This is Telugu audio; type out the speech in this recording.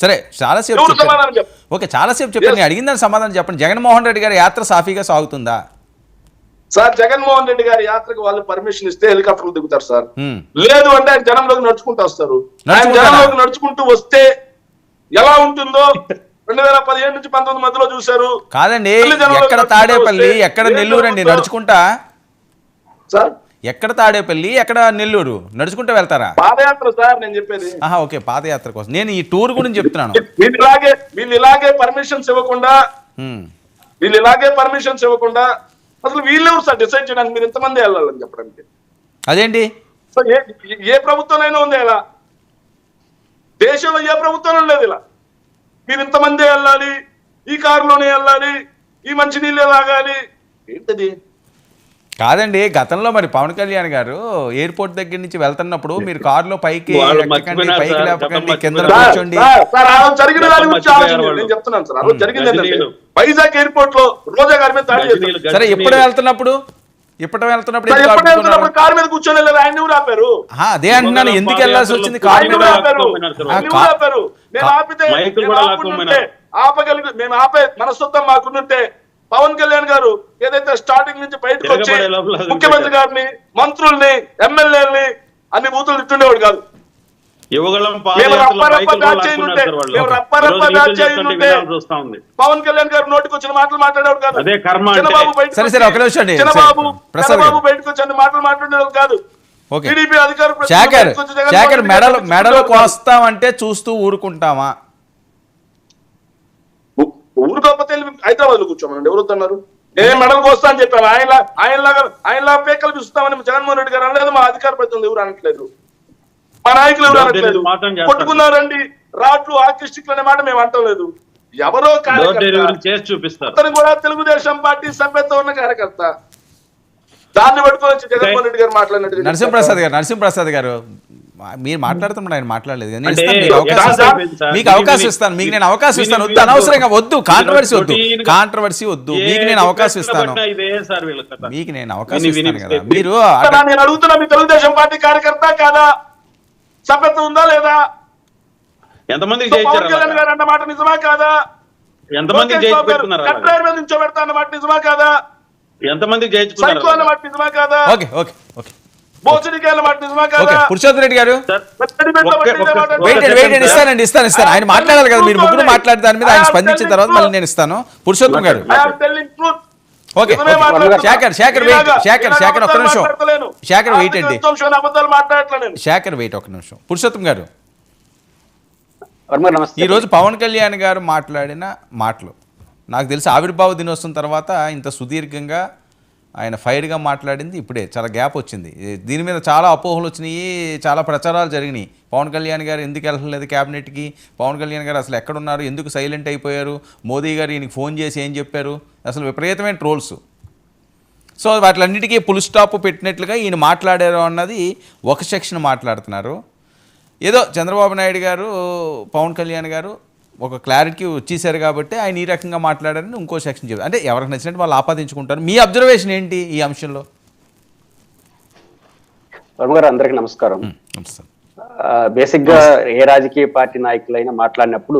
సరే చాలాసేపు చెప్పారు ఓకే చాలాసేపు చెప్పారు నేను అడిగిన దానికి సమాధానం చెప్పండి. జగన్మోహన్ రెడ్డి గారి యాత్ర సాఫీగా సాగుతుందా? సార్ జగన్మోహన్ రెడ్డి గారి యాత్రకు వాళ్ళు పర్మిషన్ ఇస్తే హెలికాప్టర్లు దిగుతారు సార్. లేదు అంటే ఆయన జనంలోకి నడుచుకుంటూ వస్తారు. ఆయన? జనంలోకి నడుచుకుంటూ వస్తే ఎలా ఉంటుందో రెండు వేల పదిహేడు నుంచి పంతొమ్మిది మధ్యలో చూశారు. కాదండి ఎక్కడ తాడేపల్లి ఎక్కడ నెల్లూరు అండి? నడుచుకుంటా? సార్ ఎక్కడ తాడేపల్లి ఎక్కడ నెల్లూరు? నడుచుకుంటూ వెళ్తారా? పాదయాత్ర సార్ నేను చెప్పేది. ఆహా ఓకే పాదయాత్ర కోసం. నేను ఈ టూర్ గురించి చెప్తున్నాను. వీళ్ళు ఇలాగే వీళ్ళు ఇలాగే పర్మిషన్స్ ఇవ్వకుండా. వీళ్ళు ఇలాగే పర్మిషన్స్ ఇవ్వకుండా అసలు వీళ్ళెవరు సార్ డిసైడ్ చేయడానికి మీరు ఎంతమంది వెళ్ళాలని చెప్పడానికి? అదేంటి? సో ఏ ఏ ప్రభుత్వంలోనైనా ఉంది ఇలా దేశంలో ఏ ప్రభుత్వం లేదు ఇలా. మీరు ఇంతమంది వెళ్ళాలి ఈ కారులోనే వెళ్ళాలి ఈ మంచినీళ్ళే లాగాలి. ఏంటది? కాదండి గతంలో మరి పవన్ కళ్యాణ్ గారు ఎయిర్పోర్ట్ దగ్గర నుంచి వెళ్తున్నప్పుడు మీరు కారులో పైకి ఎక్కకండి పైకి లేపకండి కింద. కూర్చోండి జరిగిన దాని గురించి. నేను చెప్తున్నాను సార్ జరిగింది. వైజాగ్ ఎయిర్పోర్ట్లో రోజా గారి మీద దాడి సరే ఎప్పుడు. వెళ్తున్నప్పుడు ఇప్పుడు వెళ్తున్నప్పుడు కారు మీద కూర్చొని ఆయన ఆపారు అదే అంటున్నాను ఎందుకు వెళ్ళాల్సి వచ్చింది కారు మీద ఆపారు నేను ఆపితే. ఆపగలిగి మేము ఆపే మనస్తత్వం మాకున్నుంటే పవన్ కళ్యాణ్ గారు ఏదైతే స్టార్టింగ్ నుంచి బయటకు వచ్చి ముఖ్యమంత్రి గారిని మంత్రుల్ని ఎమ్మెల్యేలని అన్ని బూతులు తిట్టుండేవాడు కాదు పవన్ కళ్యాణ్ గారు నోటికి వచ్చిన మాటలు మాట్లాడేవాడు కాదు అదే కర్మ అంటే. చంద్రబాబు చంద్రబాబు. బయటకు వచ్చి అన్ని మాటలు మాట్లాడేవాడు కాదు ఓకే. టీడీపీ అధికార మెడలు మెడలు. కోస్తామంటే చూస్తూ ఊరుకుంటామా ఊరుకోకపోతే వెళ్ళి హైదరాబాద్లో కూర్చోమనండి. ఎవరు వద్దన్నారు? నేనే మెడల్ కోస్తా అని చెప్పాను. ఆయన ఆయనలాగా ఆయనలా పేకలు పిలుస్తామని జగన్మోహన్ రెడ్డి గారు అనలేదు. మా అధికార ప్రతినిధులు ఎవరు అనట్లేదు. మా నాయకులు ఎవరు అనట్లేదు. కొట్టుకున్నారండి. రాట్లు ఆర్టిస్టిక్ అనే మాట మేము అంటలేదు. ఎవరో కార్యకర్త చూపిస్తారు. అతను కూడా తెలుగుదేశం పార్టీ సభ్యత్వం ఉన్న కార్యకర్త. దాన్ని పట్టుకొని వచ్చి జగన్మోహన్ రెడ్డి గారు మాట్లాడినట్టు నరసింహప్రసాద్ గారు నరసింహప్రసాద్ గారు మా- మీరు మాట్లాడుతున్నప్పుడు ఆయన మాట్లాడలేదు మీకు అవకాశం ఇస్తాను. సార్, మీకు విని- అవకాశం విని- ఇస్తాను మీకు నేను అవకాశం ఇస్తాను. వద్దు అనవసరంగా వద్దు కాంట్రవర్సీ వద్దు కాంట్రవర్సీ వద్దు. మీకు నేను అవకాశం ఇస్తాను. మీకు నేను అవకాశం ఇస్తాను కదా. మీరు నేను అడుగుతున్నా మీ తెలుగుదేశం పార్టీ కార్యకర్త కాదా? సభ్యత్వం ఉందా లేదా? ఎంతమందికి సో పవన్ కళ్యాణ్? గారు అన్న మాట నిజమా కాదా? ఎంతమందికి లోకేష్ చేయించి బాబు గారు? పెడుతున్నారు కట్ అలాగా? డ్రైవర్ మీద నుంచోబెడతా అన్న మాట నిజమా కాదా? చేయించుకున్నారు మాట నిజమా కాదా? Okay okay okay. భోజనికే అన్న మాట నిజమా ఓకే కాదా పురుషోత్తమ్ రెడ్డి గారు. ఒకే- ఒకే- ఒకే వెయిట్. వెయిట్ ఇస్తానండి ఇస్తాను ఇస్తాను. ఆయన మాట్లాడాలి కదా మీరు ముగ్గురు మాట్లాడే దాని మీద ఆయన స్పందించిన తర్వాత మళ్ళీ. నేను ఇస్తాను. పురుషోత్తమ్ గారు. ఓకే. శేఖర్ శేఖర్ వెయిట్ శేఖర్ శేఖర్ ఒక్క అబద్ధాలు నిమిషం. శేఖర్ వెయిట్ అండి. విధ్వంసం అబద్ధాలు మాట్లాడట్లే నేను. శేఖర్ వెయిట్ ఒక నిమిషం. పురుషోత్తమ్ గారు. ఈరోజు పవన్ కళ్యాణ్ గారు మాట్లాడిన మాటలు. నాకు తెలిసి ఆవిర్భావ దినోత్సవం తర్వాత ఇంత సుదీర్ఘంగా ఆయన ఫైర్గా మాట్లాడింది ఇప్పుడే. చాలా గ్యాప్ వచ్చింది. దీని మీద చాలా అపోహలు వచ్చినాయి చాలా ప్రచారాలు జరిగినాయి. పవన్ కళ్యాణ్ గారు ఎందుకు వెళ్ళలేదు క్యాబినెట్కి? పవన్ కళ్యాణ్ గారు అసలు ఎక్కడున్నారు? ఎందుకు సైలెంట్ అయిపోయారు? మోదీ గారు ఈయనకి ఫోన్ చేసి ఏం చెప్పారు? అసలు విపరీతమైన ట్రోల్స్. సో వాటిలన్నిటికీ పుల్ స్టాప్ పెట్టినట్లుగా ఈయన మాట్లాడారు అన్నది ఒక సెక్షన్ మాట్లాడుతున్నారు. ఏదో చంద్రబాబు నాయుడు గారు పవన్ కళ్యాణ్ గారు ఒక క్లారిటీకి వచ్చేసారు కాబట్టి ఆయన ఈ రకంగా మాట్లాడారని ఇంకో సెక్షన్ చెప్పారు అంటే ఎవరికి నచ్చినట్టు వాళ్ళు ఆపాదించుకుంటారు. మీ అబ్జర్వేషన్ ఏంటి ఈ అంశంలో? గారు అందరికీ నమస్కారం. బేసిక్గా ఏ రాజకీయ పార్టీ నాయకులైనా మాట్లాడినప్పుడు